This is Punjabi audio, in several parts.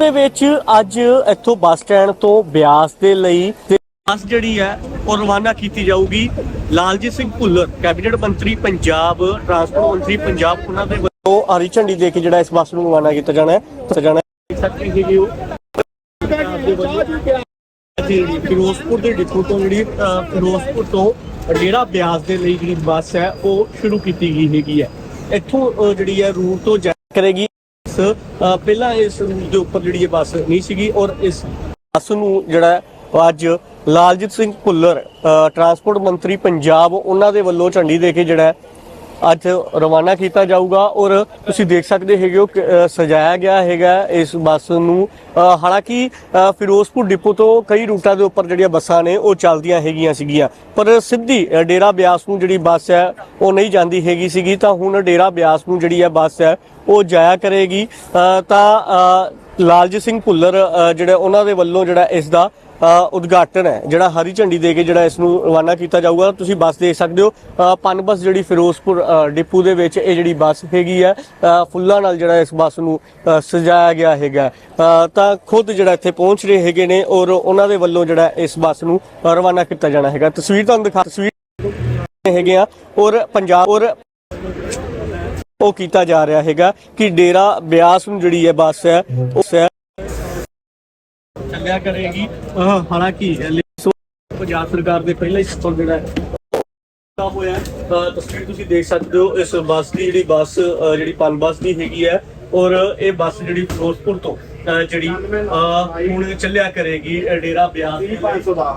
ਦੇ ਵਿੱਚ ਅੱਜ ਇੱਥੋਂ ਬੱਸ ਸਟੈਂਡ ਤੋਂ ਬਿਆਸ ਦੇ ਲਈ ਤੇ ਬੱਸ ਜਿਹੜੀ ਹੈ ਉਹ ਰਵਾਨਾ ਕੀਤੀ ਜਾਊਗੀ। ਲਾਲਜੀਤ ਸਿੰਘ ਭੁੱਲਰ, ਕੈਬਨਿਟ ਮੰਤਰੀ ਪੰਜਾਬ, ਟਰਾਂਸਪੋਰਟ ਮੰਤਰੀ ਪੰਜਾਬ, ਉਹਨਾਂ ਦੇ ਵੱਲੋਂ ਹਰੀ ਝੰਡੀ ਦੇ ਕੇ ਜਿਹੜਾ ਇਸ ਬੱਸ ਨੂੰ ਰਵਾਨਾ ਕੀਤਾ ਜਾਣਾ ਹੈ, ਕੀਤਾ ਜਾਣਾ ਫਿਰੋਜ਼ਪੁਰ ਦੇ ਡਿਪੂ ਤੋਂ ਜਿਹੜੀ ਫਿਰੋਜ਼ਪੁਰ ਤੋਂ ਡੇਰਾ ਬਿਆਸ ਦੇ ਲਈ ਜਿਹੜੀ ਬੱਸ ਹੈ, ਉਹ ਸ਼ੁਰੂ ਕੀਤੀ ਗਈ ਹੈਗੀ ਹੈ। ਇੱਥੋਂ ਜਿਹੜੀ ਹੈ ਰੂਟ ਤੋਂ ਜਾ ਕਰੇਗੀ। ਪਹਿਲਾਂ ਇਸ ਰੂਟ ਦੇ ਉੱਪਰ ਜਿਹੜੀ ਇਹ ਬੱਸ ਨਹੀਂ ਸੀਗੀ ਔਰ ਇਸ ਬੱਸ ਨੂੰ ਜਿਹੜਾ ਅੱਜ ਲਾਲਜੀਤ ਸਿੰਘ ਭੁੱਲਰ ਟਰਾਂਸਪੋਰਟ ਮੰਤਰੀ ਪੰਜਾਬ ਉਹਨਾਂ ਦੇ ਵੱਲੋਂ ਝੰਡੀ ਦੇ ਕੇ ਜਿਹੜਾ ਅੱਜ ਰਵਾਨਾ ਕੀਤਾ ਜਾਊਗਾ ਔਰ ਤੁਸੀਂ ਦੇਖ ਸਕਦੇ ਹੈਗੇ ਹੋ ਕਿ, ਸਜਾਇਆ ਗਿਆ ਹੈਗਾ ਇਸ ਬੱਸ ਨੂੰ। ਹਾਲਾਂਕਿ ਫਿਰੋਜ਼ਪੁਰ ਡਿਪੋ ਤੋਂ ਕਈ ਰੂਟਾਂ ਦੇ ਉੱਪਰ ਜਿਹੜੀਆਂ ਬੱਸਾਂ ਨੇ ਉਹ ਚੱਲਦੀਆਂ ਹੈਗੀਆਂ ਸੀਗੀਆਂ। ਪਰ ਸਿੱਧੀ ਡੇਰਾ ਬਿਆਸ ਨੂੰ ਜਿਹੜੀ ਬੱਸ ਹੈ ਉਹ ਨਹੀਂ ਜਾਂਦੀ ਹੈਗੀ ਸੀਗੀ। ਤਾਂ ਹੁਣ ਡੇਰਾ ਬਿਆਸ ਨੂੰ ਜਿਹੜੀ ਹੈ ਬੱਸ ਹੈ ਉਹ ਜਾਇਆ ਕਰੇਗੀ। ਤਾਂ ਲਾਲਜੀਤ ਸਿੰਘ ਭੁੱਲਰ ਜਿਹੜਾ ਉਹਨਾਂ ਦੇ ਵੱਲੋਂ ਜਿਹੜਾ ਇਸ ਦਾ ਉਦਘਾਟਨ ਹੈ, ਜਿਹੜਾ ਹਰੀ ਝੰਡੀ ਦੇ ਕੇ ਜਿਹੜਾ ਇਸ ਨੂੰ ਰਵਾਨਾ ਕੀਤਾ ਜਾਊਗਾ, ਤੁਸੀਂ ਬੱਸ ਦੇਖ ਸਕਦੇ ਹੋ। ਪਨ ਬੱਸ ਜਿਹੜੀ ਫਿਰੋਜ਼ਪੁਰ ਡਿਪੂ ਦੇ ਵਿੱਚ ਇਹ ਜਿਹੜੀ ਬੱਸ ਹੈਗੀ ਹੈ ਫੁੱਲਾਂ ਨਾਲ ਜਿਹੜਾ ਇਸ ਬੱਸ ਨੂੰ ਸਜਾਇਆ ਗਿਆ ਹੈਗਾ। ਤਾਂ ਖੁਦ ਜਿਹੜਾ ਇੱਥੇ ਪਹੁੰਚ ਰਹੇ ਹੈਗੇ ਨੇ ਔਰ ਉਹਨਾਂ ਦੇ ਵੱਲੋਂ ਜਿਹੜਾ ਇਸ ਬੱਸ ਨੂੰ ਰਵਾਨਾ ਕੀਤਾ ਜਾਣਾ ਹੈਗਾ। ਤਸਵੀਰ ਤੁਹਾਨੂੰ ਦਿਖਾ, ਤਸਵੀਰ ਹੈਗੇ ਆ ਔਰ ਪੰਜਾਬ, ਔਰ ਉਹ ਕੀਤਾ ਜਾ ਰਿਹਾ ਹੈਗਾ ਕਿ ਡੇਰਾ ਬਿਆਸ ਨੂੰ ਜਿਹੜੀ ਹੈ ਬੱਸ ਹੈ, ਉਹ ਹੈ ਚੱਲਿਆ ਕਰੇਗੀ। ਅਹ ਹਾਲਾਂਕਿ ਇਸ ਪੰਜਾਬ ਸਰਕਾਰ ਦੇ ਪਹਿਲਾ ਹੀ ਸਫਲ ਜਿਹੜਾ ਹੈ, ਤਾਂ ਹੋਇਆ ਹੈ। ਅਹ ਤਸਵੀਰ ਤੁਸੀਂ ਦੇਖ ਸਕਦੇ ਹੋ, ਇਸ ਬੱਸ ਦੀ ਜਿਹੜੀ ਬੱਸ, ਅਹ, ਜਿਹੜੀ ਪਨ ਬੱਸ ਦੀ ਹੈਗੀ ਹੈ ਔਰ ਇਹ ਬੱਸ ਜਿਹੜੀ ਫਿਰੋਜ਼ਪੁਰ ਤੋਂ, ਅਹ, ਜਿਹੜੀ, ਅਹ, ਹੁਣ ਚੱਲਿਆ ਕਰੇਗੀ, ਅਹ, ਡੇਰਾ ਬਿਆਸ ਦੀ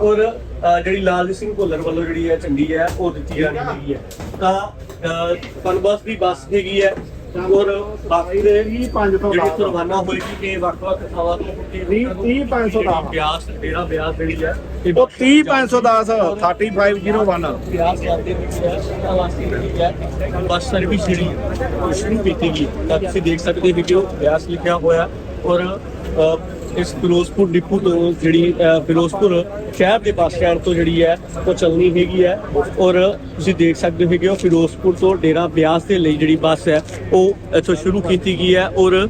ਔਰ, ਅਹ, ਜਿਹੜੀ ਲਾਲਜੀਤ ਸਿੰਘ ਭੁੱਲਰ ਵੱਲੋਂ ਜਿਹੜੀ ਹੈ ਝੰਡੀ ਹੈ, ਉਹ ਦਿੱਤੀ ਜਾਣੀ ਹੈਗੀ ਹੈ। ਤਾਂ, ਅਹ ਪਨ ਬੱਸ ਦੀ ਬੱਸ ਹੈਗੀ ਹੈ ਔਰ ਬਾਕੀ ਦੇ ਜਿਹੜੀ ਰਵਾਨਾ ਹੋਏਗੀ ਇਹ ਵੱਖ-ਵੱਖ ਥਾਵਾਂ ਤੋਂ ਪੰਜ ਸੌ ਦਸ। ਬਿਆਸ ਡੇਰਾ ਬਿਆਸ ਜਿਹੜੀ ਹੈ ਇਹ ਉਹ 30 510 3501 ਬਿਆਸ ਜਾਂਦੇ ਵਿੱਚ ਹੈ ਵਾਸਤੇ ਜਿਹੜੀ ਹੈ ਬੱਸ ਸਰਵਿਸ ਜਿਹੜੀ ਹੈ, ਉਹ ਸ਼ੁਰੂ ਕੀਤੀ ਗਈ ਤਾਂ ਤੁਸੀਂ ਦੇਖ ਸਕਦੇ ਹੋ ਕਿ ਬਿਆਸ ਲਿਖਿਆ ਹੋਇਆ ਔਰ ਅ, ਇਸ ਫਿਰੋਜ਼ਪੁਰ ਡਿਪੂ ਤੋਂ ਜਿਹੜੀ ਫਿਰੋਜ਼ਪੁਰ ਸ਼ਹਿਰ ਦੇ ਬੱਸ ਸਟੈਂਡ ਤੋਂ ਜਿਹੜੀ ਹੈ ਉਹ ਚੱਲਣੀ ਹੈਗੀ ਹੈ। ਔਰ ਤੁਸੀਂ ਦੇਖ ਸਕਦੇ ਹੋ ਕਿ ਫਿਰੋਜ਼ਪੁਰ ਤੋਂ ਡੇਰਾ ਬਿਆਸ ਦੇ ਲਈ ਜਿਹੜੀ ਬੱਸ ਹੈ ਉਹ ਇੱਥੋਂ ਸ਼ੁਰੂ ਕੀਤੀ ਗਈ ਹੈ। ਔਰ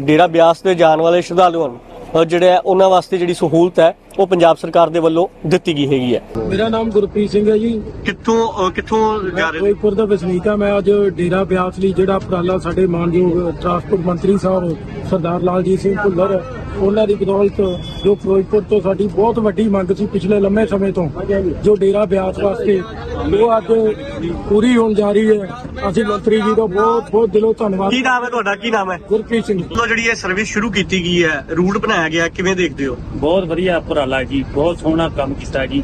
ਡੇਰਾ ਬਿਆਸ ਤੇ ਜਾਣ ਵਾਲੇ ਸ਼ਰਧਾਲੂਆਂ ਨੂੰ ਜਿਹੜੇ ਹੈ ਉਹਨਾਂ ਵਾਸਤੇ ਜਿਹੜੀ ਸਹੂਲਤ ਹੈ ਉਹ ਪੰਜਾਬ ਸਰਕਾਰ ਦੇ ਵੱਲੋਂ ਦਿੱਤੀ ਗਈ ਹੈਗੀ ਹੈ। ਮੇਰਾ ਨਾਮ ਗੁਰਪ੍ਰੀਤ ਸਿੰਘ ਹੈ ਜੀ। ਕਿੱਥੋਂ ਕਿੱਥੋਂ ਮੈਂ ਫਿਰੋਜ਼ਪੁਰ ਦਾ ਵਸਨੀਕ ਹਾਂ ਮੈਂ ਅੱਜ ਡੇਰਾ ਬਿਆਸ ਲਈ ਜਿਹੜਾ ਉਪਰਾਲਾ ਸਾਡੇ ਮਾਨਯੋਗ ਟਰਾਂਸਪੋਰਟ ਮੰਤਰੀ ਸਾਹਿਬ ਸਰਦਾਰ ਲਾਲਜੀਤ ਸਿੰਘ ਭੁੱਲਰ ਉਹਨਾਂ ਦੀ ਬਦੌਲਤ ਜੋ ਫਿਰੋਜ਼ਪੁਰ ਤੋਂ ਸਾਡੀ ਬਹੁਤ ਵੱਡੀ ਮੰਗ ਸੀ ਪਿਛਲੇ ਲੰਮੇ ਸਮੇਂ ਤੋਂ ਜੋ ਡੇਰਾ ਬਿਆਸ ਵਾਸਤੇ ਉਹ ਅੱਜ ਪੂਰੀ ਹੋਣ ਜਾ ਰਹੀ ਹੈ। ਅਸੀਂ ਮੰਤਰੀ ਜੀ ਦਾ ਬਹੁਤ ਬਹੁਤ ਦਿਲੋਂ ਧੰਨਵਾਦ। ਕੀ ਨਾਮ ਹੈ ਤੁਹਾਡਾ? ਕੀ ਨਾਮ ਹੈ? ਗੁਰਪ੍ਰੀਤ ਸਿੰਘ। ਲੋ ਜਿਹੜੀ ਇਹ ਸਰਵਿਸ ਸ਼ੁਰੂ ਕੀਤੀ ਗਈ ਹੈ ਰੂਟ ਬਣਾਇਆ ਗਿਆ ਕਿਵੇਂ ਦੇਖਦੇ ਹੋ? ਬਹੁਤ ਵਧੀਆ ਉਪਰਾਲਾ ਜੀ ਬਹੁਤ ਸੋਹਣਾ ਕੰਮ ਕੀਤਾ ਜੀ।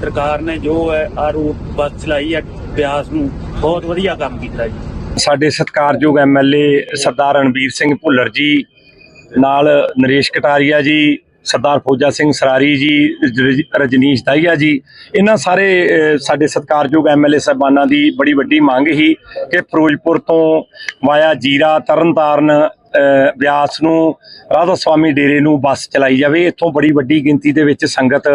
ਸਰਕਾਰ ਨੇ ਜੋ ਹੈ ਆ ਰੂਟ ਬੱਸ ਚਲਾਈ ਹੈ ਬਿਆਸ ਨੂੰ ਬਹੁਤ ਵਧੀਆ ਕੰਮ ਕੀਤਾ ਜੀ। ਸਾਡੇ ਸਤਿਕਾਰਯੋਗ ਐਮਐਲਏ ਸਰਦਾਰ ਰਣਬੀਰ ਸਿੰਘ ਭੁੱਲਰ ਜੀ ਨਾਲ ਨਰੇਸ਼ ਕਟਾਰੀਆ ਜੀ ਸਰਦਾਰ ਫੌਜਾ ਸਿੰਘ ਸਰਾਰੀ ਜੀ ਰਜਨੀਸ਼ ਦਾਈਆ ਜੀ ਇਹਨਾਂ ਸਾਰੇ ਸਾਡੇ ਸਤਿਕਾਰਯੋਗ ਐਮਐਲਏ ਸਾਹਿਬਾਨਾਂ ਦੀ ਬੜੀ ਵੱਡੀ ਮੰਗ ਹੀ ਕਿ ਫਿਰੋਜ਼ਪੁਰ ਤੋਂ ਵਾਇਆ ਜੀਰਾ ਤਰਨਤਾਰਨ ਅਹ, ਬਿਆਸ ਨੂੰ ਰਾਧਾ ਸਵਾਮੀ ਡੇਰੇ ਨੂੰ ਬੱਸ ਚਲਾਈ ਜਾਵੇ। ਇੱਥੋਂ ਬੜੀ ਵੱਡੀ ਗਿਣਤੀ ਦੇ ਵਿੱਚ ਸੰਗਤ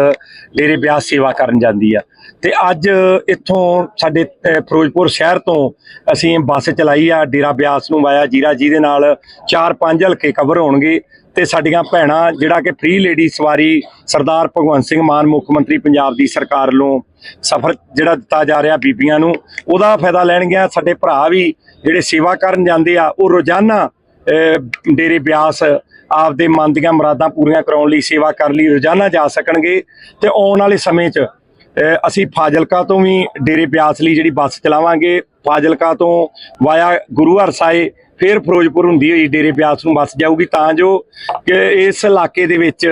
ਡੇਰੇ ਬਿਆਸ ਸੇਵਾ ਕਰਨ ਜਾਂਦੀ ਆ। ਤੇ ਅੱਜ ਇੱਥੋਂ ਸਾਡੇ ਫਿਰੋਜ਼ਪੁਰ ਸ਼ਹਿਰ ਤੋਂ ਅਸੀਂ ਬੱਸ ਚਲਾਈ ਆ, ਡੇਰਾ ਬਿਆਸ ਨੂੰ ਆਇਆ, ਜੀਰਾ ਜੀ ਦੇ ਨਾਲ 4-5 ਹਲਕੇ ਕਵਰ ਹੋਣਗੇ ਤੇ ਸਾਡੀਆਂ ਭੈਣਾਂ, ਜਿਹੜਾ ਕਿ ਫ੍ਰੀ ਲੇਡੀ ਸਵਾਰੀ ਸਰਦਾਰ ਭਗਵੰਤ ਸਿੰਘ ਮਾਨ, ਮੁੱਖ ਮੰਤਰੀ ਪੰਜਾਬ ਦੀ ਸਰਕਾਰ ਵੱਲੋਂ ਸਫ਼ਰ ਜਿਹੜਾ ਦਿੱਤਾ ਜਾ ਰਿਹਾ ਬੀਬੀਆਂ ਨੂੰ, ਉਹਦਾ ਫਾਇਦਾ ਲੈਣਗੀਆਂ ਸਾਡੇ ਭਰਾ ਵੀ ਜਿਹੜੇ ਸੇਵਾ ਕਰਨ ਜਾਂਦੇ ਆ, ਉਹ ਰੋਜ਼ਾਨਾ ਡੇਰੇ ਬਿਆਸ ਆਪਦੇ ਮਨ ਦੀਆਂ ਮੁਰਾਦਾਂ ਪੂਰੀਆਂ ਕਰਾਉਣ ਲਈ ਸੇਵਾ ਕਰਨ ਲਈ ਰੋਜ਼ਾਨਾ ਜਾ ਸਕਣਗੇ ਤੇ ਆਉਣ ਵਾਲੇ ਸਮੇਂ 'ਚ ਅਸੀਂ ਫਾਜ਼ਿਲਕਾ ਤੋਂ ਵੀ ਡੇਰੇ ਬਿਆਸ ਲਈ ਜਿਹੜੀ ਬੱਸ ਚਲਾਵਾਂਗੇ, ਫਾਜ਼ਿਲਕਾ ਤੋਂ ਵਾਇਆ ਗੁਰੂ ਹਰ ਹਰਸਾਏ ਫਿਰ ਫਿਰੋਜ਼ਪੁਰ ਹੁੰਦੀ ਹੋਈ ਡੇਰੇ ਬਿਆਸ ਨੂੰ ਬੱਸ ਜਾਊਗੀ, ਤਾਂ ਜੋ ਕਿ ਇਸ ਇਲਾਕੇ ਦੇ ਵਿੱਚ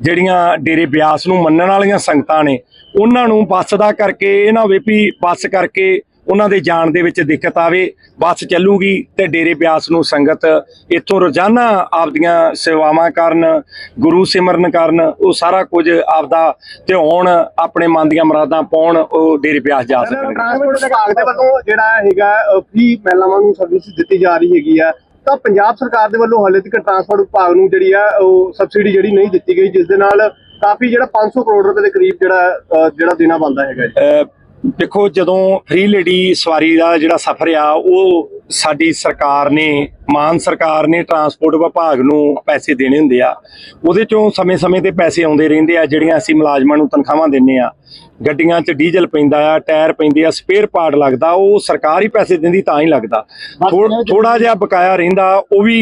ਜਿਹੜੀਆਂ ਡੇਰੇ ਬਿਆਸ ਨੂੰ ਮੰਨਣ ਵਾਲੀਆਂ ਸੰਗਤਾਂ ਨੇ, ਉਹਨਾਂ ਨੂੰ ਬੱਸ ਦਾ ਕਰਕੇ ਇਹ ਨਾ ਹੋਵੇ ਵੀ ਬੱਸ ਕਰਕੇ ਉਹਨਾਂ ਦੇ ਜਾਣ ਦੇ ਵਿੱਚ ਦਿੱਕਤ ਆਵੇ ਬੱਸ ਚੱਲੂਗੀ ਤੇ ਡੇਰੇ ਬਿਆਸ ਨੂੰ ਸੰਗਤ ਇੱਥੋਂ ਰੋਜ਼ਾਨਾ ਆਪਦੀਆਂ ਸੇਵਾਵਾਂ ਕਰਨ ਗੁਰੂ ਸਿਮਰਨ ਕਰਨ ਉਹ ਸਾਰਾ ਕੁਝ ਆਪਦਾ ਤੇ ਹੁਣ ਆਪਣੇ ਮਨ ਦੀਆਂ ਮੁਰਾਦਾਂ ਪਾਉਣ ਉਹ ਡੇਰੇ ਬਿਆਸ ਜਾ ਸਕਣਗੇ ਟਰਾਂਸਪੋਰਟ ਵਿਭਾਗ ਦੇ ਵੱਲੋਂ ਜਿਹੜਾ ਹੈਗਾ ਫ੍ਰੀ ਮਹਿਲਾਵਾਂ ਨੂੰ ਸਰਵਿਸ ਦਿੱਤੀ ਜਾ ਰਹੀ ਹੈਗੀ ਆ। ਤਾਂ ਪੰਜਾਬ ਸਰਕਾਰ ਦੇ ਵੱਲੋਂ ਹਾਲੇ ਤੱਕ ਟਰਾਂਸਪੋਰਟ ਵਿਭਾਗ ਨੂੰ ਜਿਹੜੀ ਆ ਉਹ ਸਬਸਿਡੀ ਜਿਹੜੀ ਨਹੀਂ ਦਿੱਤੀ ਗਈ ਜਿਸ ਦੇ ਨਾਲ ਕਾਫੀ ਜਿਹੜਾ 500 ਕਰੋੜ ਰੁਪਏ ਦੇ ਕਰੀਬ ਜਿਹੜਾ ਜਿਹੜਾ ਦੇਣਾ ਬਣਦਾ ਹੈਗਾ ਦੇਖੋ ਜਦੋਂ ਫ੍ਰੀ ਲੇਡੀ ਸਵਾਰੀ ਦਾ ਜਿਹੜਾ ਸਫ਼ਰ ਆ ਉਹ ਸਾਡੀ ਸਰਕਾਰ ਨੇ ਮਾਨ ਸਰਕਾਰ ਨੇ ਟਰਾਂਸਪੋਰਟ ਵਿਭਾਗ ਨੂੰ ਪੈਸੇ ਦੇਣੇ ਹੁੰਦੇ ਆ। ਉਹਦੇ ਚੋਂ ਸਮੇਂ-ਸਮੇਂ ਤੇ ਪੈਸੇ ਆਉਂਦੇ ਰਹਿੰਦੇ ਆ ਜਿਹੜੀਆਂ ਅਸੀਂ ਮੁਲਾਜ਼ਮਾਂ ਨੂੰ ਤਨਖਾਹਾਂ ਦਿੰਨੇ ਆ। ਗੱਡੀਆਂ 'ਚ ਡੀਜ਼ਲ ਪੈਂਦਾ ਆ ਟਾਇਰ ਪੈਂਦੇ ਆ ਸਪੇਅਰ ਪਾਰਟ ਲੱਗਦਾ ਉਹ ਸਰਕਾਰ ਹੀ ਪੈਸੇ ਦਿੰਦੀ ਤਾਂ ਹੀ ਲੱਗਦਾ। ਥੋੜਾ ਜਿਹਾ ਬਕਾਇਆ ਰਹਿੰਦਾ ਉਹ ਵੀ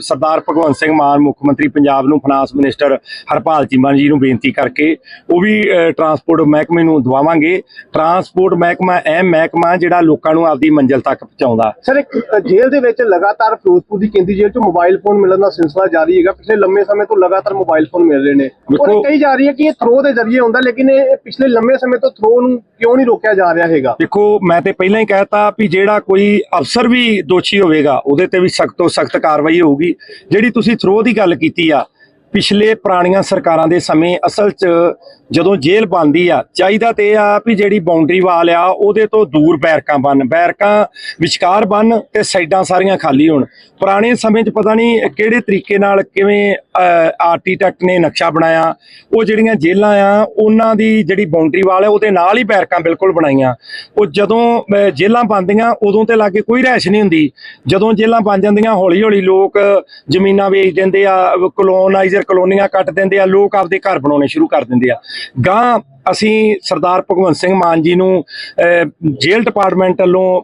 ਸਰਦਾਰ ਭਗਵੰਤ ਸਿੰਘ ਮਾਨ ਮੁੱਖ ਮੰਤਰੀ ਪੰਜਾਬ ਨੂੰ ਫਾਈਨਾਂਸ ਮਿਨਿਸਟਰ ਹਰਪਾਲ ਚੀਮਾ ਜੀ ਨੂੰ ਬੇਨਤੀ ਕਰਕੇ ਉਹ ਵੀ ਟਰਾਂਸਪੋਰਟ ਮਹਿਕਮੇ ਨੂੰ ਦਵਾਵਾਂਗੇ। ਟਰਾਂਸਪੋਰਟ ਮਹਿਕਮਾ ਅਹਿਮ ਮਹਿਕਮਾ ਜਿਹੜਾ ਲੋਕਾਂ ਨੂੰ ਆਪਦੀ ਮੰਜ਼ਿਲ ਤੱਕ ਪਹੁੰਚਾਉਂਦਾ। ਸਰ ਜੇਲ੍ਹ ਦੇ ਵਿੱਚ ਲਗਾਤਾਰ ਫਿਰੋਜ਼ਪੁਰ ਦੀ ਕੇਂਦਰੀ ਜੇਲ੍ਹ 'ਚ ਮੋਬਾਈਲ ਫੋਨ ਮਿਲਣ ਦਾ ਸਿਲਸਿਲਾ ਜਾਰੀ ਹੈਗਾ। ਪਿਛਲੇ ਲੰਮੇ ਸਮੇਂ ਤੋਂ ਲਗਾਤਾਰ ਮੋਬਾਈਲ ਫੋਨ ਮਿਲ ਰਹੇ ਨੇ। ਉਹ ਕਹੀ ਜਾ ਰਹੀ ਹੈ ਕਿ ਇਹ ਥਰੋ ਦੇ ਜ਼ਰੀਏ ਹੁੰਦਾ ਲੇਕਿਨ ਇਹ ਪਿਛਲੇ ਲੰਮੇ ਸਮੇਂ ਤੋਂ ਥਰੋ ਨੂੰ ਕਿਉਂ ਨਹੀਂ ਰੋਕਿਆ ਜਾ ਰਿਹਾ ਹੈਗਾ? ਦੇਖੋ ਮੈਂ ਤੇ ਪਹਿਲਾਂ ਹੀ ਕਹਿਤਾ ਵੀ ਜਿਹੜਾ ਕੋਈ ਅਫਸਰ ਵੀ ਦੋਸ਼ੀ ਹੋਵੇਗਾ ਉਹਦੇ ਤੇ ਵੀ ਸਖਤ ਤੋਂ ਸਖਤ ਕਾਰਵਾਈ ਹੋਊਗੀ। ਜਿਹੜੀ ਤੁਸੀਂ ਥਰੋ ਦੀ ਗੱਲ ਕੀਤੀ ਆ ਪਿਛਲੇ ਪੁਰਾਣੀਆਂ ਸਰਕਾਰਾਂ ਦੇ ਸਮੇਂ ਅਸਲ 'ਚ ਜਦੋਂ ਜੇਲ੍ਹ ਬਣਦੀ ਆ ਚਾਹੀਦਾ ਤੇ ਇਹ ਆ ਵੀ ਜਿਹੜੀ ਬਾਉਂਡਰੀ ਵਾਲ ਆ ਉਹਦੇ ਤੋਂ ਦੂਰ ਬੈਰਕਾਂ ਬਣ ਬੈਰਕਾਂ ਵਿਚਕਾਰ ਬਣ ਤੇ ਸਾਈਡਾਂ ਸਾਰੀਆਂ ਖਾਲੀ ਹੋਣ। ਪੁਰਾਣੇ ਸਮੇਂ 'ਚ ਪਤਾ ਨਹੀਂ ਕਿਹੜੇ ਤਰੀਕੇ ਨਾਲ ਕਿਵੇਂ ਆਰਕੀਟੈਕਟ ਨੇ ਨਕਸ਼ਾ ਬਣਾਇਆ ਉਹ ਜਿਹੜੀਆਂ ਜੇਲ੍ਹਾਂ ਆ ਉਹਨਾਂ ਦੀ ਜਿਹੜੀ ਬਾਉਂਡਰੀ ਵਾਲ ਆ ਉਹਦੇ ਨਾਲ ਹੀ ਬੈਰਕਾਂ ਬਿਲਕੁਲ ਬਣਾਈਆਂ। ਉਹ ਜਦੋਂ ਅਹ, ਜੇਲ੍ਹਾਂ ਬਣਦੀਆਂ ਉਦੋਂ ਤੇ ਲਾਗੇ ਕੋਈ ਰਹਿਸ਼ ਨਹੀਂ ਹੁੰਦੀ। ਜਦੋਂ ਜੇਲ੍ਹਾਂ ਬਣ ਜਾਂਦੀਆਂ ਹੌਲੀ ਹੌਲੀ ਲੋਕ ਜ਼ਮੀਨਾਂ ਵੇਚ ਦਿੰਦੇ ਆ ਕਲੋਨਾਈਜ਼ ਕਲੋਨਾਈਜ਼ਰ ਕਲੋਨੀਆਂ ਕੱਟ ਦਿੰਦੇ ਆ, ਲੋਕ ਆਪਦੇ ਘਰ ਬਣਾਉਣੇ ਸ਼ੁਰੂ ਕਰ ਦਿੰਦੇ ਆ। ਗਾਂ ਅਸੀਂ ਸਰਦਾਰ ਭਗਵੰਤ ਸਿੰਘ ਮਾਨ ਜੀ ਨੂੰ ਜੇਲ੍ਹ ਡਿਪਾਰਟਮੈਂਟ ਵੱਲੋਂ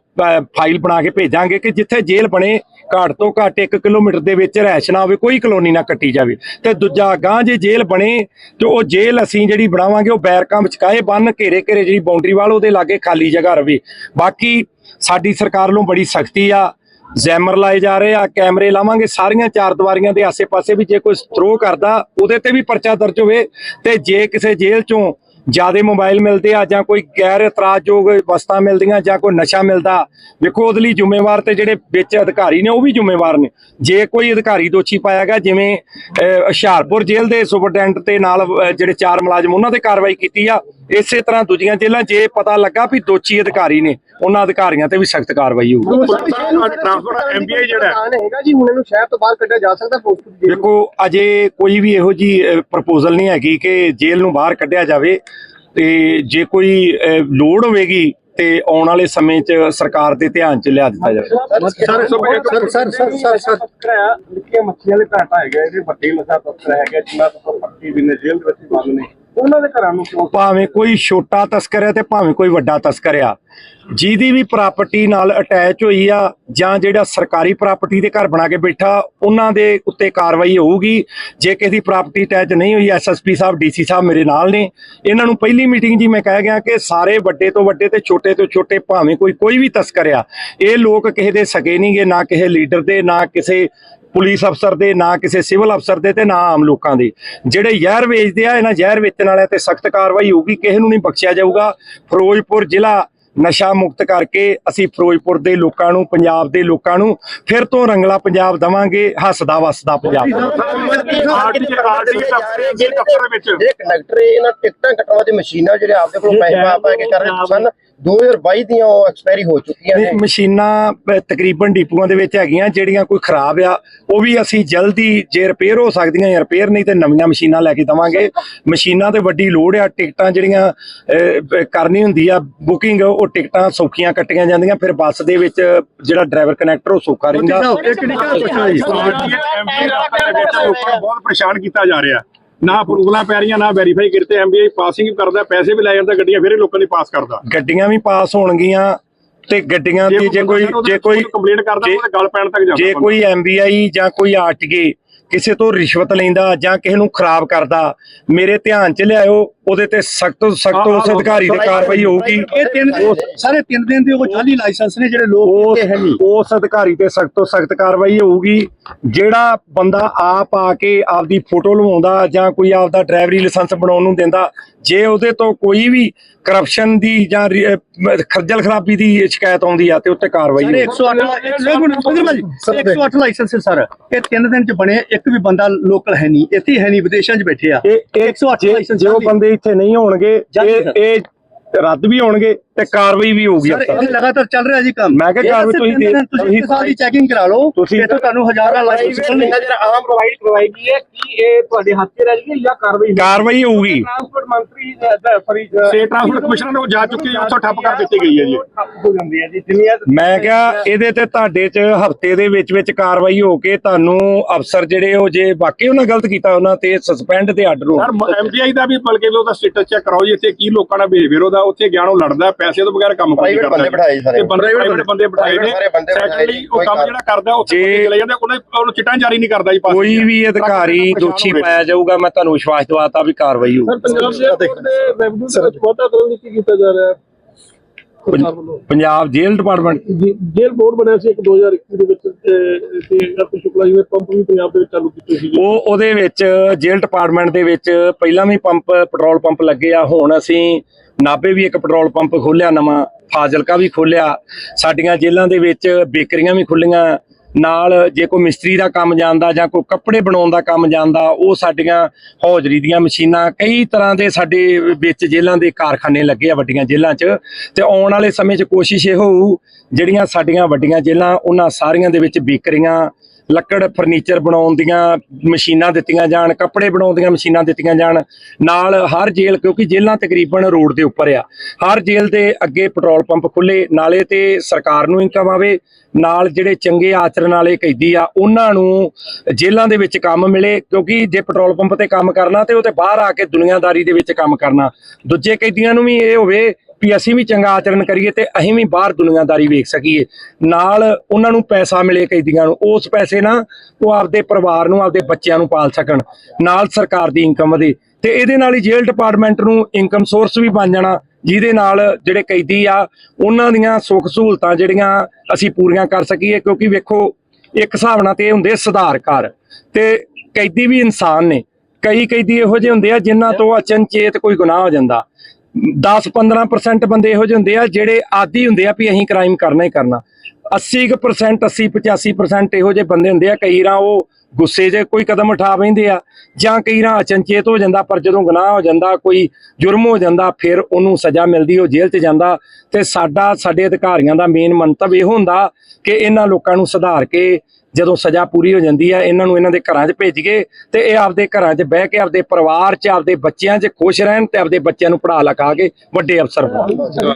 ਫਾਈਲ ਬਣਾ ਕੇ ਭੇਜਾਂਗੇ ਕਿ ਜਿੱਥੇ ਜੇਲ੍ਹ ਬਣੇ, ਘੱਟ ਤੋਂ ਘੱਟ 1 ਕਿਲੋਮੀਟਰ ਦੇ ਵਿੱਚ ਰਹਿਸ਼ ਨਾ ਹੋਵੇ, ਕੋਈ ਕਲੋਨੀ ਨਾ ਕੱਟੀ ਜਾਵੇ। ਤੇ ਦੂਜਾ ਗਾਂ ਜੇ ਜੇਲ੍ਹ ਬਣੇ, ਤੇ ਉਹ ਜੇਲ੍ਹ ਅਸੀਂ ਜਿਹੜੀ ਬਣਾਵਾਂਗੇ, ਉਹ ਬੈਰਕਾਂ ਵਿਚਕਾਏ ਬੰਨ, ਘੇਰੇ ਘੇਰੇ ਜਿਹੜੀ ਬਾਉਂਡਰੀ ਵਾਲ ਉਹਦੇ ਲਾਗੇ ਖਾਲੀ ਜਗ੍ਹਾ ਰਵੇ। ਬਾਕੀ ਸਾਡੀ ਸਰਕਾਰ ਵੱਲੋਂ ਬੜੀ ਸਖਤੀ ਆ ਜ਼ੈਮਰ ਲਾਏ ਜਾ ਰਹੇ ਆ, ਕੈਮਰੇ ਲਾਵਾਂਗੇ ਸਾਰੀਆਂ ਚਾਰ ਦੀਵਾਰੀਆਂ ਦੇ ਆਸੇ-ਪਾਸੇ ਵੀ ਜੇ ਕੋਈ ਥਰੋ ਕਰਦਾ, ਉਹਦੇ ਤੇ ਵੀ ਪਰਚਾ ਦਰਜ ਹੋਵੇ ਤੇ ਜੇ ਕਿਸੇ ਜੇਲ੍ਹ ਚੋਂ ਜਿਆਦੇ ਮੋਬਾਈਲ ਮਿਲਦੇ ਆ ਜਾਂ ਕੋਈ ਗੈਰ ਇਤਰਾਜ਼ਯੋਗ ਵਸਤਾਂ ਮਿਲਦੀਆਂ ਜਾਂ ਕੋਈ ਨਸ਼ਾ ਮਿਲਦਾ, ਵੇਖੋ ਉਹਦੇ ਲਈ ਜ਼ਿੰਮੇਵਾਰ ਤੇ ਜਿਹੜੇ ਵਿੱਚ ਅਧਿਕਾਰੀ ਨੇ ਉਹ ਵੀ ਜ਼ਿੰਮੇਵਾਰ ਨੇ। ਜੇ ਕੋਈ ਅਧਿਕਾਰੀ ਦੋਸ਼ੀ ਪਾਇਆ ਗਿਆ, ਜਿਵੇਂ ਹੁਸ਼ਿਆਰਪੁਰ ਜੇਲ੍ਹ ਦੇ ਸੁਪਰਡੈਂਟ ਤੇ ਨਾਲ ਜਿਹੜੇ ਚਾਰ ਮੁਲਾਜ਼ਮ, ਉਹਨਾਂ ਤੇ ਕਾਰਵਾਈ ਕੀਤੀ ਆ ਇਸੇ ਤਰ੍ਹਾਂ ਦੂਜੀਆਂ ਜੇਲ੍ਹਾਂ ਜੇ ਪਤਾ ਲੱਗਾ ਵੀ ਦੋਸ਼ੀ ਅਧਿਕਾਰੀ ਨੇ ਉਹਨਾਂ ਅਧਿਕਾਰੀਆਂ ਤੇ ਵੀ ਸਖਤ ਕਾਰਵਾਈ ਹੋਊਗੀ ਟ੍ਰਾਂਸਫਰ ਐਮਬੀਆਈ ਜਿਹੜਾ ਹੈਗਾ ਜੀ ਹੁਣ ਇਹਨੂੰ ਸ਼ਹਿਰ ਤੋਂ ਬਾਹਰ ਕੱਢਿਆ ਜਾ ਸਕਦਾ ਫਿਰੋਜ਼ਪੁਰ ਦੀ ਜੇਲ੍ਹ ਦੇਖੋ ਅਜੇ ਕੋਈ ਵੀ ਇਹੋ ਜੀ ਪ੍ਰਪੋਜ਼ਲ ਨਹੀਂ ਹੈਗੀ ਕਿ ਜੇਲ੍ਹ ਨੂੰ ਬਾਹਰ ਕੱਢਿਆ ਜਾਵੇ ਤੇ ਜੇ ਕੋਈ ਲੋੜ ਹੋਵੇਗੀ ਤੇ ਆਉਣ ਵਾਲੇ ਸਮੇਂ 'ਚ ਸਰਕਾਰ ਦੇ ਧਿਆਨ 'ਚ ਲਿਆ ਦਿੱਤਾ ਜਾਵੇ sir sir sir sir sir sir ਨਿੱਕੀਆਂ ਮੱਛੀਆਂ ਦੇ ਘਾਟਾ ਹੈਗਾ ਇਹਦੇ ਵੱਡੇ ਨਸ਼ਾ ਤਸਕਰ ਹੈਗਾ ਜਿਨ੍ਹਾਂ ਤੋਂ ਪੱਕੀ ਵੀ ਨੇ ਜੇਲ੍ਹ ਦੇ ਵਿੱਚ ਬੰਦ ਨੇ ਉਹਨਾਂ ਦੇ ਘਰਾਂ ਨੂੰ ਕਿਉਂ? ਭਾਵੇਂ ਕੋਈ ਛੋਟਾ ਤਸਕਰ ਹੈ ਤੇ ਭਾਵੇਂ ਕੋਈ ਵੱਡਾ ਤਸਕਰ ਆ। ਜਿਹਦੀ ਵੀ ਪ੍ਰਾਪਰਟੀ ਨਾਲ ਅਟੈਚ ਹੋਈ ਆ ਜਾਂ ਜਿਹੜਾ ਸਰਕਾਰੀ ਪ੍ਰਾਪਰਟੀ ਦੇ ਘਰ ਬਣਾ ਕੇ ਬੈਠਾ, ਉਹਨਾਂ ਦੇ ਉੱਤੇ ਕਾਰਵਾਈ ਹੋਊਗੀ। ਜੇ ਕਿਸੇ ਦੀ ਪ੍ਰਾਪਰਟੀ ਅਟੈਚ ਨਹੀਂ ਹੋਈ ਐਸਐਸਪੀ ਸਾਹਿਬ ਡੀਸੀ ਸਾਹਿਬ ਮੇਰੇ ਨਾਲ ਨੇ। ਇਹਨਾਂ ਨੂੰ ਪਹਿਲੀ ਮੀਟਿੰਗ ਜੀ ਮੈਂ ਕਹਿ ਗਿਆ ਕਿ ਸਾਰੇ ਵੱਡੇ ਤੋਂ ਵੱਡੇ ਤੇ ਛੋਟੇ ਤੋਂ ਛੋਟੇ ਭਾਵੇਂ ਕੋਈ ਕੋਈ ਵੀ ਤਸਕਰ ਆ, ਇਹ ਲੋਕ ਕਿਸੇ ਦੇ ਸਕੇ ਨਹੀਂਗੇ, ਨਾ ਕਿਸੇ ਲੀਡਰ ਦੇ, ਨਾ ਕਿਸੇ ਪੁਲਿਸ ਅਫਸਰ ਦੇ, ਨਾ ਕਿਸੇ ਸਿਵਲ ਅਫਸਰ ਦੇ ਤੇ ਨਾ ਆਮ ਲੋਕਾਂ ਦੇ। ਜਿਹੜੇ ਜ਼ਹਿਰ ਵੇਚਦੇ ਆ, ਇਹਨਾਂ ਜ਼ਹਿਰ ਵੇਚਣ ਵਾਲਿਆਂ ਤੇ ਸਖਤ ਕਾਰਵਾਈ ਹੋਊਗੀ, ਕਿਸੇ ਨੂੰ ਨਹੀਂ ਬਖਸ਼ਿਆ ਜਾਊਗਾ। ਫਿਰੋਜ਼ਪੁਰ ਜ਼ਿਲ੍ਹਾ ਨਸ਼ਾ ਮੁਕਤ ਕਰਕੇ ਅਸੀਂ ਫਿਰੋਜ਼ਪੁਰ ਦੇ ਲੋਕਾਂ ਨੂੰ, ਪੰਜਾਬ ਦੇ ਲੋਕਾਂ ਨੂੰ ਫਿਰ ਤੋਂ ਰੰਗਲਾ ਪੰਜਾਬ ਦਵਾਂਗੇ, ਹੱਸਦਾ ਵਸਦਾ ਪੰਜਾਬ। ਜਿਹੜੇ ਕੰਡਕਟਰ ਇਹਨਾਂ ਟਿਕਟਾਂ ਕਟਾਉਣ ਦੀ ਮਸ਼ੀਨਾਂ ਜਿਹੜੇ ਆਪਦੇ ਕੋਲੋਂ ਪੈਸੇ ਪਾ ਪਾ ਕੇ ਕਰ ਰਹੇ ਸਨ 2022 ਦੀਆਂ ਉਹ ਐਕਸਪਾਇਰੀ ਹੋ ਚੁੱਕੀਆਂ ਨੇ ਮਸ਼ੀਨਾਂ ਤਕਰੀਬਨ ਡਿਪੂਆਂ ਦੇ ਵਿੱਚ ਹੈਗੀਆਂ ਜਿਹੜੀਆਂ ਕੋਈ ਖਰਾਬ ਆ ਉਹ ਵੀ ਅਸੀਂ ਜਲਦੀ ਜੇ ਰਿਪੇਅਰ ਹੋ ਸਕਦੀਆਂ ਜਾਂ ਰਿਪੇਅਰ ਨਹੀਂ ਤੇ ਨਵੀਆਂ ਮਸ਼ੀਨਾਂ ਲੈ ਕੇ ਦਵਾਂਗੇ ਮਸ਼ੀਨਾਂ ਤੇ ਵੱਡੀ ਲੋੜ ਆ ਟਿਕਟਾਂ ਜਿਹੜੀਆਂ ਕਰਨੀ ਹੁੰਦੀ ਆ ਬੁਕਿੰਗ ਉਹ ਟਿਕਟਾਂ ਸੌਖੀਆਂ ਕੱਟੀਆਂ ਜਾਂਦੀਆਂ ਫਿਰ ਬੱਸ ਦੇ ਵਿੱਚ ਜਿਹੜਾ ਡਰਾਈਵਰ ਕਨੈਕਟਰ ਉਹ ਸੌਖਾ ਰਹਿੰਦਾ ਬਹੁਤ ਪਰੇਸ਼ਾਨ ਕੀਤਾ ਜਾ ਰਿਹਾ ਨਾ ਅਪਰੂਵਲਾਂ ਪੈ ਰਹੀਆਂ ਨਾ ਵੈਰੀਫਾਈ ਕਰਤੇ ਐਮਬੀਆਈ ਪਾਸਿੰਗ ਕਰਦਾ ਪੈਸੇ ਵੀ ਲੈ ਜਾਂਦਾ ਗੱਡੀਆਂ ਫਿਰ ਲੋਕਾਂ ਨੇ ਪਾਸ ਕਰਦਾ। ਗੱਡੀਆਂ ਵੀ ਪਾਸ ਹੋਣਗੀਆਂ ਤੇ ਗੱਡੀਆਂ ਦੀ ਜੇ ਕੋਈ ਜੇ ਕੋਈ ਕੰਪਲੇਂਟ ਕਰਦਾ ਉਹਦੇ ਗੱਲ ਪੈਣ ਤੱਕ ਜਾਂਦਾ ਜੇ ਕੋਈ ਐਮਬੀਆਈ ਜਾਂ ਕੋਈ ਆਰਟੀਏ ਕਿਸੇ ਤੋਂ ਰਿਸ਼ਵਤ ਲੈਂਦਾ ਜਾਂ ਕਿਸੇ ਨੂੰ ਖਰਾਬ ਕਰਦਾ ਮੇਰੇ ਧਿਆਨ 'ਚ ਲਿਆਇਓ ਉਹਦੇ ਤੇ ਸਖਤ ਤੋਂ ਸਖਤ ਉਸ ਅਧਿਕਾਰੀ ਤੇ ਕਾਰਵਾਈ ਹੋਊਗੀ। ਇਹ ਤਿੰਨ ਸਾਰੇ ਤਿੰਨ ਦਿਨ ਦੇ ਉਹ ਜਾਲੀ ਲਾਇਸੈਂਸ ਨੇ ਜਿਹੜੇ ਲੋਕ ਦਿੱਤੇ ਹੈ ਨਹੀਂ ਉਸ ਅਧਿਕਾਰੀ ਤੇ ਸਖਤ ਤੋਂ ਸਖਤ ਕਾਰਵਾਈ ਹੋਊਗੀ। ਜਿਹੜਾ ਬੰਦਾ ਆਪ ਆ ਕੇ ਆਪਦੀ ਫੋਟੋ ਲਵਾਉਂਦਾ ਜਾਂ ਕੋਈ ਆਪਦਾ ਡਰਾਈਵਰੀ ਲਾਇਸੈਂਸ ਬਣਾਉਣ ਨੂੰ ਦਿੰਦਾ ਜੇ ਉਹਦੇ ਤੋਂ ਕੋਈ ਵੀ ਕਰਪਸ਼ਨ ਦੀ ਜਾਂ ਖੱਜਲ ਖਰਾਬੀ ਦੀ ਸ਼ਿਕਾਇਤ ਆਉਂਦੀ ਆ ਤੇ ਉੱਤੇ ਕਾਰਵਾਈ ਹੋਊਗੀ 108 108 ਲਾਇਸੈਂਸ ਸਰ ਇਹ ਤਿੰਨ ਦਿਨ ਚ ਬਣੇ ਇੱਕ ਵੀ ਬੰਦਾ ਲੋਕਲ ਹੈ ਨਹੀਂ ਇੱਥੇ ਹੀ ਨਹੀਂ ਵਿਦੇਸ਼ਾਂ ਚ ਬੈਠੇ ਆ। ਇਹ ਇਹ 108 ਜੇ- ਲਾਇਸੈਂਸ ਜੇ ਉਹ ਬੰਦੇ ਇੱਥੇ ਨਹੀਂ ਹੋਣਗੇ। ਇਹ ਰੱਦ ਵੀ ਹੋਣਗੇ ਤੇ ਕਾਰਵਾਈ ਵੀ ਹੋਊਗੀ ਸਰ ਇਹ ਲਗਾਤਾਰ ਚੱਲ ਰਿਹਾ ਜੀ ਕੰਮ। ਮੈਂ ਕਿਹਾ ਕਾਰਵਾਈ ਤੁਸੀਂ ਦੇ- ਤੁਸੀਂ ਇੱਕ ਸਾਲ ਦੀ ਚੈਕਿੰਗ ਕਰਾ ਲਓ। ਤੁਸੀਂ- ਇੱਥੋਂ ਤੁਹਾਨੂੰ ਹਜ਼ਾਰਾਂ ਮਿਲਣਗੇ। ਜਿਹੜਾ ਆਮ ਪ੍ਰੋਵਾਈਡ ਕਰਵਾਏਗੀ ਹੈ ਕੀ ਇਹ ਤੁਹਾਡੇ ਹੱਥ 'ਚ ਰਹਿ ਜਾਏਗੀ ਜਾਂ ਕਾਰਵਾਈ ਕਾਰਵਾਈ ਹੋਊਗੀ। ਟਰਾਂਸਪੋਰਟ ਮੰਤਰੀ ਸੌਰੀ ਸਟੇਟ ਟਰਾਂਸਪੋਰਟ ਕਮਿਸ਼ਨਰ ਨੂੰ ਜਾ ਚੁੱਕੀ ਹੈ ਉੱਥੋਂ ਠੱਪ ਕਰ ਦਿੱਤੀ ਗਈ ਹੈ ਜੀ। ਹੋ ਜਾਂਦੀ ਹੈ ਜੀ ਜਿੰਨੀਆਂ ਮੈਂ ਕਿਹਾ ਇਹਦੇ ਤੇ ਤੁਹਾਡੇ ਚ ਹਫ਼ਤੇ ਦੇ ਵਿੱਚ ਵਿੱਚ ਕਾਰਵਾਈ ਹੋ ਕੇ ਤੁਹਾਨੂੰ ਅਫਸਰ ਜਿਹੜੇ ਉਹ ਜੇ ਵਾਕਈ ਉਹਨਾਂ ਗਲਤ ਕੀਤਾ ਉਹਨਾਂ ਤੇ ਸਸਪੈਂਡ ਤੇ ਆਰਡਰ ਹੋ ਸਰ ਐਮਟੀਆਈ ਦਾ ਵੀ ਬਲਕਿ ਉਹਦਾ ਸਟੇਟਸ ਚੈੱਕ ਕਰਾਓ ਜੀ ਇੱਥੇ ਕੀ ਲੋਕਾਂ ਦਾ ਬਿਹੇਵੀਅਰ ਉਹਦਾ ਉੱਥੇ ਗਿਆਨੋਂ ਲੜਦਾ ਪੈਸੇ ਤੋਂ ਬਗੈਰ ਕੰਮ ਕੋਈ Private ਕਰਦਾ। ਬੰਦੇ ਬਿਠਾਏ ਸਾਰੇ। ਇਹ ਬੰਦੇ private ਬੰਦੇ ਬਿਠਾਏ ਨੇ। ਜੀ, ਉਹ ਕੰਮ ਜਿਹੜਾ ਕਰਦਾ ਉੱਥੇ ਜੇ- ਬੰਦੇ ਚਲੇ ਜਾਂਦੇ ਉਹਨੇ ਉਹਨੂੰ ਚਿੱਟਾਂ ਜਾਰੀ ਨਹੀਂ ਕਰਦਾ ਜੀ ਪਾਸ। ਕੋਈ ਵੀ ਅਧਿਕਾਰੀ ਦੋਸ਼ੀ ਪਾਇਆ ਜਾਊਗਾ ਮੈਂ ਤੁਹਾਨੂੰ ਵਿਸ਼ਵਾਸ ਦਿਵਾਤਾ ਵੀ ਕਾਰਵਾਈ ਹੋਊ। ਪੰਜਾਬ ਦੇ ਰੈਵਨਿਊ ਦੇ ਵਾਧਾ ਕਰਨ ਲਈ ਕੀ ਕੀਤਾ ਜਾ ਰਿਹਾ ਹੈ? ਸਰਕਾਰ ਵੱਲੋਂ। ਪੰਜਾਬ ਜੇਲ੍ਹ ਡਿਪਾਰਟਮੈਂਟ ਜੇ- ਜੇਲ੍ਹ ਬੋਰਡ ਬਣਿਆ ਸੀ ਇੱਕ 2021 ਦੇ ਵਿੱਚ ਤੇ ਅਰਪੀ ਸ਼ੁਕਲਾ ਜੀ ਨੇ ਪੰਪ ਵੀ ਪੰਜਾਬ ਦੇ ਵਿੱਚ ਚਾਲੂ ਕੀਤੇ ਸੀ ਉਹ ਉਹਦੇ ਵਿੱਚ ਜੇਲ੍ਹ ਡਿਪਾਰਟਮੈਂਟ ਦੇ ਵਿੱਚ ਪਹਿਲਾਂ ਵੀ ਪੰਪ ਪੈਟਰੋਲ ਪੰਪ ਲੱਗੇ ਆ ਹੁਣ ਅਸੀਂ ਨਾਭੇ ਵੀ ਇੱਕ ਪੈਟਰੋਲ ਪੰਪ ਖੋਲਿਆ ਨਵਾਂ ਫਾਜ਼ਿਲਕਾ ਵੀ ਖੋਲਿਆ ਸਾਡੀਆਂ ਜੇਲ੍ਹਾਂ ਦੇ ਵਿੱਚ ਬੇਕਰੀਆਂ ਵੀ ਖੁੱਲੀਆਂ ਨਾਲ ਜੇ ਕੋਈ ਮਿਸਤਰੀ ਦਾ ਕੰਮ ਜਾਣਦਾ ਜਾਂ ਕੋਈ ਕੱਪੜੇ ਬਣਾਉਣ ਦਾ ਕੰਮ ਜਾਣਦਾ ਉਹ ਸਾਡੀਆਂ ਹੌਜਰੀ ਦੀਆਂ ਮਸ਼ੀਨਾਂ ਕਈ ਤਰ੍ਹਾਂ ਦੇ ਸਾਡੇ ਵਿੱਚ ਜੇਲ੍ਹਾਂ ਦੇ ਕਾਰਖਾਨੇ ਲੱਗੇ ਆ ਵੱਡੀਆਂ ਜੇਲ੍ਹਾਂ 'ਚ, ਤੇ ਆਉਣ ਵਾਲੇ ਸਮੇਂ 'ਚ ਕੋਸ਼ਿਸ਼ ਇਹ ਹੋਊ, ਜਿਹੜੀਆਂ ਸਾਡੀਆਂ ਵੱਡੀਆਂ ਜੇਲ੍ਹਾਂ, ਉਹਨਾਂ ਸਾਰੀਆਂ ਦੇ ਵਿੱਚ ਬੇਕਰੀਆਂ ਲੱਕੜ ਫਰਨੀਚਰ ਬਣਾਉਣ ਦੀਆਂ ਮਸ਼ੀਨਾਂ ਦਿੱਤੀਆਂ ਜਾਣ, ਕੱਪੜੇ ਬਣਾਉਣ ਦੀਆਂ ਮਸ਼ੀਨਾਂ ਦਿੱਤੀਆਂ ਜਾਣ, ਨਾਲ ਹਰ ਜੇਲ੍ਹ, ਕਿਉਂਕਿ ਜੇਲ੍ਹਾਂ ਤਕਰੀਬਨ ਰੋਡ ਦੇ ਉੱਪਰ ਆ, ਹਰ ਜੇਲ੍ਹ ਦੇ ਅੱਗੇ ਪੈਟਰੋਲ ਪੰਪ ਖੁੱਲੇ ਨਾਲੇ ਤੇ ਸਰਕਾਰ ਨੂੰ ਇਨਕਮ ਆਵੇ, ਨਾਲ ਜਿਹੜੇ ਚੰਗੇ ਆਚਰਣ ਵਾਲੇ ਕੈਦੀ ਆ, ਉਹਨਾਂ ਨੂੰ ਜੇਲ੍ਹਾਂ ਦੇ ਵਿੱਚ ਕੰਮ ਮਿਲੇ, ਕਿਉਂਕਿ ਜੇ ਪੈਟਰੋਲ ਪੰਪ ਤੇ ਕੰਮ ਕਰਨਾ ਤੇ ਉਹ ਤੇ ਬਾਹਰ ਆ ਕੇ ਦੁਨੀਆਦਾਰੀ ਦੇ ਵਿੱਚ ਕੰਮ ਕਰਨਾ। ਦੂਜੇ ਕੈਦੀਆਂ ਨੂੰ ਵੀ ਇਹ ਹੋਵੇ ਵੀ ਅਸੀਂ ਵੀ ਚੰਗਾ ਆਚਰਣ ਕਰੀਏ ਤੇ ਅਸੀਂ ਵੀ ਬਾਹਰ ਦੁਨੀਆਦਾਰੀ ਵੇਖ ਸਕੀਏ। ਨਾਲ ਉਹਨਾਂ ਨੂੰ ਪੈਸਾ ਮਿਲੇ ਕੈਦੀਆਂ ਨੂੰ, ਉਸ ਪੈਸੇ ਨਾਲ ਉਹ ਆਪਦੇ ਪਰਿਵਾਰ ਨੂੰ, ਆਪਦੇ ਬੱਚਿਆਂ ਨੂੰ ਪਾਲ ਸਕਣ। ਨਾਲ ਸਰਕਾਰ ਦੀ ਇਨਕਮ ਵਧੇ ਤੇ ਇਹਦੇ ਨਾਲ ਹੀ ਜੇਲ੍ਹ ਡਿਪਾਰਟਮੈਂਟ ਨੂੰ ਇਨਕਮ ਸੋਰਸ ਵੀ ਬਣ ਜਾਣਾ, ਜਿਹਦੇ ਨਾਲ ਜਿਹੜੇ ਕੈਦੀ ਆ, ਉਹਨਾਂ ਦੀਆਂ ਸੁੱਖ ਸਹੂਲਤਾਂ ਜਿਹੜੀਆਂ ਅਸੀਂ ਪੂਰੀਆਂ ਕਰ ਸਕੀਏ, ਕਿਉਂਕਿ ਵੇਖੋ, ਇੱਕ ਹਿਸਾਬ ਨਾਲ ਤੇ ਇਹ ਹੁੰਦੇ ਸੁਧਾਰ ਕਰ ਤੇ ਕੈਦੀ ਵੀ ਇਨਸਾਨ ਨੇ ਕਈ ਕੈਦੀ ਇਹੋ ਜਿਹੇ ਹੁੰਦੇ ਆ, ਜਿਨ੍ਹਾਂ ਤੋਂ ਅਚਨਚੇਤ ਕੋਈ ਗੁਨਾਹ ਹੋ ਜਾਂਦਾ। 10-15% ਬੰਦੇ ਇਹੋ ਜਿਹੇ ਹੁੰਦੇ ਆ ਜਿਹੜੇ ਆਦੀ ਹੁੰਦੇ ਆ ਵੀ ਅਸੀਂ ਕ੍ਰਾਈਮ ਕਰਨਾ ਹੀ ਕਰਨਾ। 80% 80-85% ਇਹੋ ਜਿਹੇ ਬੰਦੇ ਹੁੰਦੇ ਆ, ਕਈ ਰਾਂ ਉਹ ਗੁੱਸੇ 'ਚ ਕੋਈ ਕਦਮ ਉਠਾ ਬੈਂਦੇ ਆ, ਜਾਂ ਕਈ ਰਾਂ ਅਚਨਚੇਤ ਹੋ ਜਾਂਦਾ, ਪਰ ਜਦੋਂ ਗੁਨਾਹ ਹੋ ਜਾਂਦਾ, ਕੋਈ ਜੁਰਮ ਹੋ ਜਾਂਦਾ, ਫਿਰ ਉਹਨੂੰ ਸਜ਼ਾ ਮਿਲਦੀ, ਉਹ ਜੇਲ੍ਹ 'ਚ ਜਾਂਦਾ। ਤੇ ਸਾਡਾ, ਸਾਡੇ ਅਧਿਕਾਰੀਆਂ ਦਾ ਮੇਨ ਮੰਤਵ ਇਹ ਹੁੰਦਾ ਕਿ ਇਹਨਾਂ ਲੋਕਾਂ ਨੂੰ ਸੁਧਾਰ ਕੇ ਜਦੋਂ ਸਜ਼ਾ ਪੂਰੀ ਹੋ ਜਾਂਦੀ ਹੈ ਇਹਨਾਂ ਨੂੰ ਇਹਨਾਂ ਦੇ ਘਰਾਂ 'ਚ ਭੇਜ ਕੇ ਤੇ ਇਹ ਆਪਦੇ ਘਰਾਂ 'ਚ ਬਹਿ ਕੇ, ਆਪਦੇ ਪਰਿਵਾਰ 'ਚ, ਆਪਦੇ ਬੱਚਿਆਂ 'ਚ ਖੁਸ਼ ਰਹਿਣ ਤੇ ਆਪਦੇ ਬੱਚਿਆਂ ਨੂੰ ਪੜ੍ਹਾ ਲਿਖਾ ਕੇ ਵੱਡੇ ਅਫਸਰ ਬਣਨ।